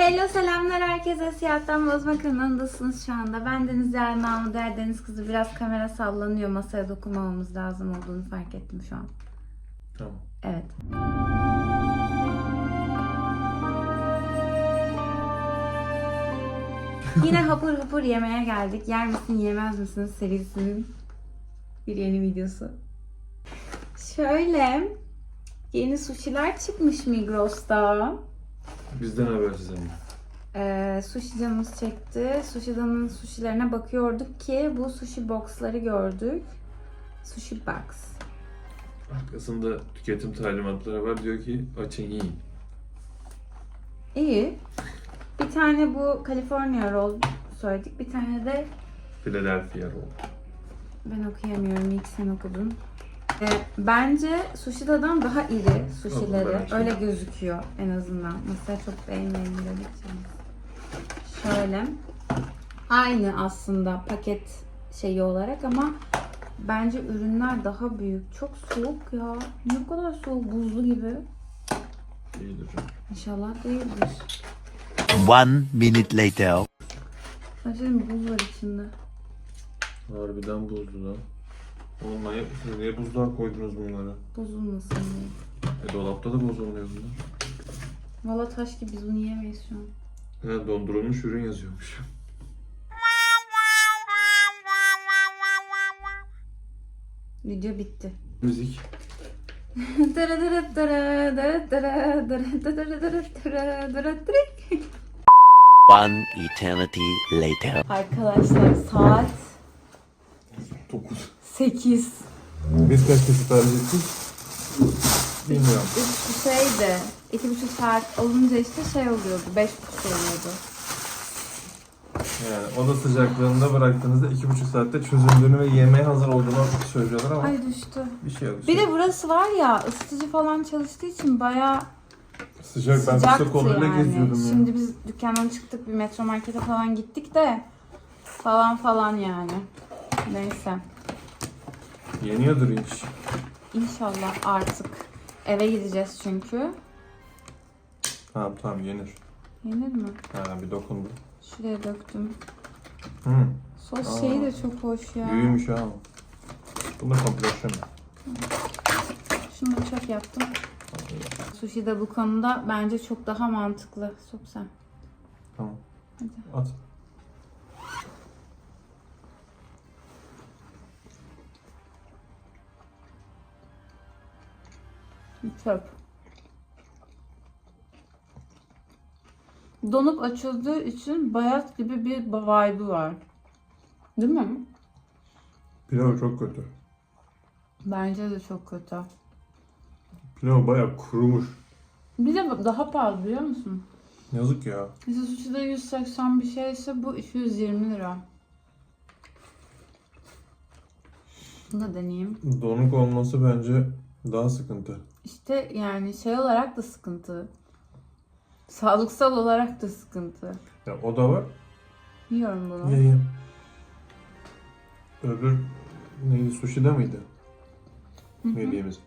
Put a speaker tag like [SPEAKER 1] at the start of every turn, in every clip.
[SPEAKER 1] Hello selamlar herkese. Siyahtan Bozma kanalındasınız şu anda. Ben Deniz Yaren Namı Der Deniz Kızı. Biraz kamera sallanıyor. Masaya dokunmamamız lazım olduğunu fark ettim şu an.
[SPEAKER 2] Tamam.
[SPEAKER 1] Evet. Yine hapur hapur yemeğe geldik. Yer misin yemez misiniz serisinin bir yeni videosu. Şöyle yeni sushi'ler çıkmış Migros'ta.
[SPEAKER 2] Bizden habersiz ama.
[SPEAKER 1] Ee, sushi canımız çekti. Sushi'danın sushi'lerine bakıyorduk ki bu sushi box'ları gördük. Sushi box.
[SPEAKER 2] Arkasında tüketim talimatları var. Diyor ki açın yiyin.
[SPEAKER 1] İyi. Bir tane bu California roll söyledik. Bir tane de
[SPEAKER 2] Philadelphia roll.
[SPEAKER 1] ben okuyamıyorum. İlk sen okudun. Ee, bence Sushi'dadan daha iri sushi'leri. Öyle gözüküyor en azından. Mesela çok beğenmeyin dedikçe. Şöyle. Aynı aslında paket şeyi olarak ama bence ürünler daha büyük. Çok soğuk ya. Ne kadar soğuk buzlu gibi.
[SPEAKER 2] İyidir.
[SPEAKER 1] İnşallah değildir.
[SPEAKER 3] One minute later.
[SPEAKER 1] Sadece buz var içinde.
[SPEAKER 2] Harbiden buzlu lan. Oğlum manyak mısınız? Niye buzluğa koydunuz bunları?
[SPEAKER 1] Bozulmasın diye.
[SPEAKER 2] E dolapta da bozulmuyor bunlar.
[SPEAKER 1] Valla taş gibi biz bunu yiyemeyiz şu an.
[SPEAKER 2] Ha dondurulmuş ürün yazıyormuş.
[SPEAKER 1] Video bitti.
[SPEAKER 2] Müzik.
[SPEAKER 3] One eternity later.
[SPEAKER 1] Arkadaşlar saat
[SPEAKER 2] 9.
[SPEAKER 1] 8.
[SPEAKER 2] Biz kaçta sipariş ettik? Bilmiyorum.
[SPEAKER 1] Üç şeydi. iki buçuk saat olunca işte şey oluyordu. Beş buçuk oluyordu.
[SPEAKER 2] Yani oda sıcaklığında bıraktığınızda iki buçuk saatte çözüldüğünü ve yemeğe hazır olduğunu söylüyorlar ama
[SPEAKER 1] Ay düştü.
[SPEAKER 2] bir şey yok.
[SPEAKER 1] Bir de burası var ya ısıtıcı falan çalıştığı için bayağı
[SPEAKER 2] sıcak. Ben
[SPEAKER 1] sıcaktı
[SPEAKER 2] kısa
[SPEAKER 1] yani.
[SPEAKER 2] geziyordum ya.
[SPEAKER 1] Şimdi biz dükkandan çıktık bir metro markete falan gittik de falan falan yani. Neyse.
[SPEAKER 2] Yeniyordur inş.
[SPEAKER 1] İnşallah artık eve gideceğiz çünkü.
[SPEAKER 2] Tamam tamam yenir.
[SPEAKER 1] Yenir mi?
[SPEAKER 2] Ha bir dokundu.
[SPEAKER 1] Şuraya döktüm.
[SPEAKER 2] Hı.
[SPEAKER 1] Sos
[SPEAKER 2] Aa.
[SPEAKER 1] şeyi de çok hoş ya.
[SPEAKER 2] Büyümüş ha. Bunu kompresyon.
[SPEAKER 1] Şunu da çok yaptım. Sushi de bu konuda bence çok daha mantıklı. Sok sen.
[SPEAKER 2] Tamam.
[SPEAKER 1] Hadi.
[SPEAKER 2] At.
[SPEAKER 1] Çöp. Donup açıldığı için bayat gibi bir vibe'ı var. Değil mi?
[SPEAKER 2] Pilav çok kötü.
[SPEAKER 1] Bence de çok kötü.
[SPEAKER 2] Pilav bayağı kurumuş.
[SPEAKER 1] Bir de daha pahalı biliyor musun?
[SPEAKER 2] Yazık ya.
[SPEAKER 1] Mesela sushi'de 180 bir şeyse bu 220 lira. Bunu da deneyeyim.
[SPEAKER 2] Donuk olması bence daha sıkıntı.
[SPEAKER 1] İşte yani şey olarak da sıkıntı. Sağlıksal olarak da sıkıntı.
[SPEAKER 2] Ya o da var.
[SPEAKER 1] Yiyorum bunu.
[SPEAKER 2] Ye ye. Öbür neydi? Sushi'de miydi?
[SPEAKER 1] Hı hı.
[SPEAKER 2] Yediğimiz.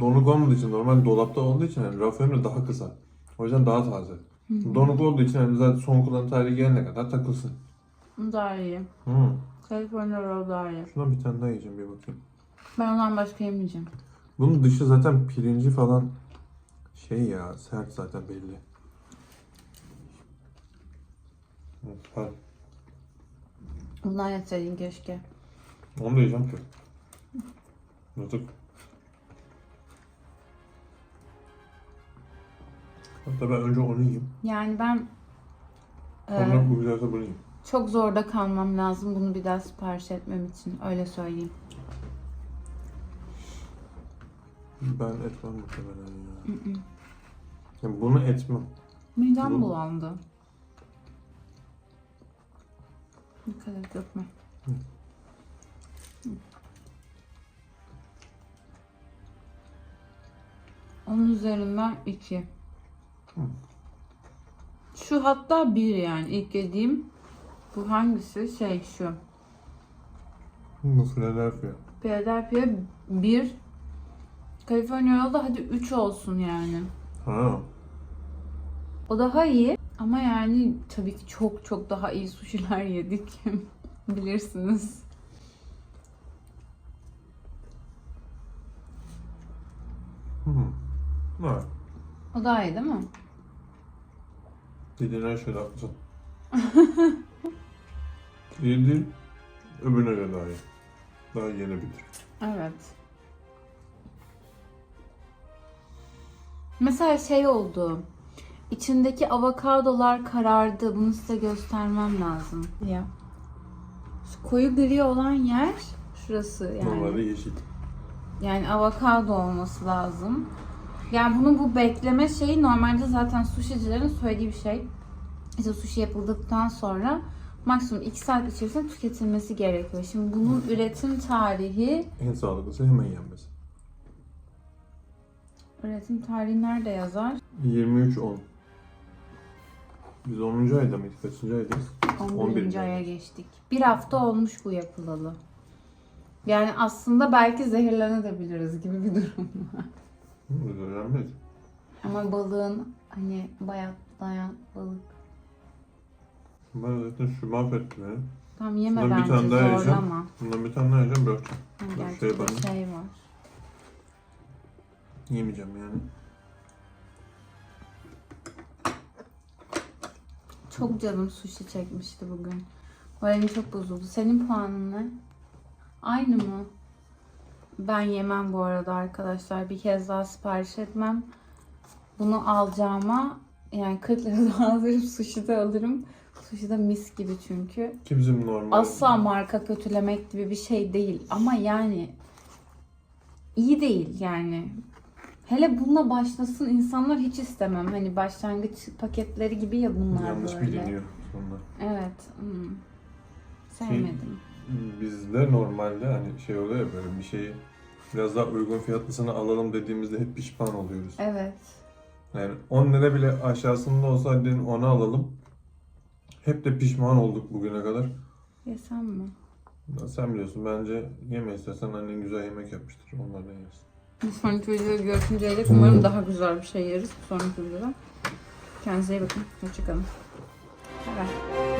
[SPEAKER 2] Donuk olmadığı için normal dolapta olduğu için yani raf ömrü daha kısa. O yüzden daha taze.
[SPEAKER 1] Hı hı.
[SPEAKER 2] Donuk olduğu için yani zaten son kullanım tarihi gelene kadar takılsın.
[SPEAKER 1] Bu daha iyi.
[SPEAKER 2] Hı.
[SPEAKER 1] California roll daha iyi.
[SPEAKER 2] Şundan bir tane daha yiyeceğim bir bakayım.
[SPEAKER 1] Ben ondan başka yemeyeceğim.
[SPEAKER 2] Bunun dışı zaten pirinci falan şey ya sert zaten belli. Süper.
[SPEAKER 1] Bundan yeseydin keşke.
[SPEAKER 2] Onu da yiyeceğim ki. Yazık. Hatta ben önce onu yiyeyim.
[SPEAKER 1] Yani ben e,
[SPEAKER 2] Sonra bu güzelse bunu yiyeyim.
[SPEAKER 1] çok zorda kalmam lazım bunu bir daha sipariş etmem için. Öyle söyleyeyim.
[SPEAKER 2] Ben etmem muhtemelen ya.
[SPEAKER 1] Hı hı.
[SPEAKER 2] Yani bunu etmem.
[SPEAKER 1] Midem
[SPEAKER 2] Bu-
[SPEAKER 1] bulandı. Dikkat et.
[SPEAKER 2] Hı.
[SPEAKER 1] Hı. Onun üzerinden iki.
[SPEAKER 2] Hı.
[SPEAKER 1] Şu hatta bir yani ilk yediğim. Bu hangisi? Şey şu.
[SPEAKER 2] Bu Philadelphia.
[SPEAKER 1] Philadelphia bir. California Roll'da hadi 3 olsun yani.
[SPEAKER 2] Ha.
[SPEAKER 1] O daha iyi ama yani tabii ki çok çok daha iyi suşiler yedik. Bilirsiniz.
[SPEAKER 2] Hı hı. Evet.
[SPEAKER 1] O daha iyi değil mi?
[SPEAKER 2] Dediğin her şeyde haklısın. iyi değil. Öbürüne göre daha iyi. Daha yenebilir.
[SPEAKER 1] Evet. Mesela şey oldu. İçindeki avokadolar karardı. Bunu size göstermem lazım. Ya. Şu koyu gri olan yer şurası yani.
[SPEAKER 2] Normalde yeşil.
[SPEAKER 1] Yani avokado olması lazım. Yani bunun bu bekleme şeyi normalde zaten sushicilerin söylediği bir şey. İşte sushi yapıldıktan sonra maksimum 2 saat içerisinde tüketilmesi gerekiyor. Şimdi bunun üretim tarihi
[SPEAKER 2] En sağlıklısı hemen yenmesi.
[SPEAKER 1] Üretim tarihi nerede yazar?
[SPEAKER 2] 23-10. Biz 10. ayda mıyız? Kaçıncı aydayız?
[SPEAKER 1] 11.
[SPEAKER 2] 11.
[SPEAKER 1] aya geçtik. Bir hafta olmuş bu yapılalı. Yani aslında belki zehirlenebiliriz gibi bir durum.
[SPEAKER 2] Biz öğrenmeyiz.
[SPEAKER 1] Ama balığın hani bayatlayan balık.
[SPEAKER 2] Ben zaten şu mahvetti beni.
[SPEAKER 1] Tam yeme
[SPEAKER 2] Bundan bir
[SPEAKER 1] bence
[SPEAKER 2] tane daha yiyeceğim.
[SPEAKER 1] zorlama.
[SPEAKER 2] Bundan bir tane daha yiyeceğim bırakacağım.
[SPEAKER 1] Gerçi
[SPEAKER 2] şey
[SPEAKER 1] bir şey var.
[SPEAKER 2] Yemeyeceğim yani.
[SPEAKER 1] Çok canım sushi çekmişti bugün. Moralim çok bozuldu. Senin puanın ne? Aynı mı? Ben yemem bu arada arkadaşlar. Bir kez daha sipariş etmem. Bunu alacağıma yani 40 lira daha alırım. Sushi de alırım. Sushi de mis gibi çünkü.
[SPEAKER 2] Ki bizim normal...
[SPEAKER 1] Asla marka kötülemek gibi bir şey değil. Ama yani iyi değil yani. Hele bununla başlasın insanlar hiç istemem. Hani başlangıç paketleri gibi ya bunlar
[SPEAKER 2] Yanlış
[SPEAKER 1] böyle.
[SPEAKER 2] biliniyor sonra.
[SPEAKER 1] Evet. hmm. Sevmedim.
[SPEAKER 2] Bizde normalde hani şey oluyor ya böyle bir şeyi biraz daha uygun fiyatlısını alalım dediğimizde hep pişman oluyoruz.
[SPEAKER 1] Evet.
[SPEAKER 2] Yani 10 lira bile aşağısında olsa dedim onu alalım. Hep de pişman olduk bugüne kadar.
[SPEAKER 1] Yesem mi?
[SPEAKER 2] Sen biliyorsun bence yeme istersen annen güzel yemek yapmıştır. Onlardan yersin.
[SPEAKER 1] Bir sonraki videoda görüşünceye dek umarım daha güzel bir şey yeriz. Bir sonraki videoda. Kendinize iyi bakın. Hoşçakalın. Bay.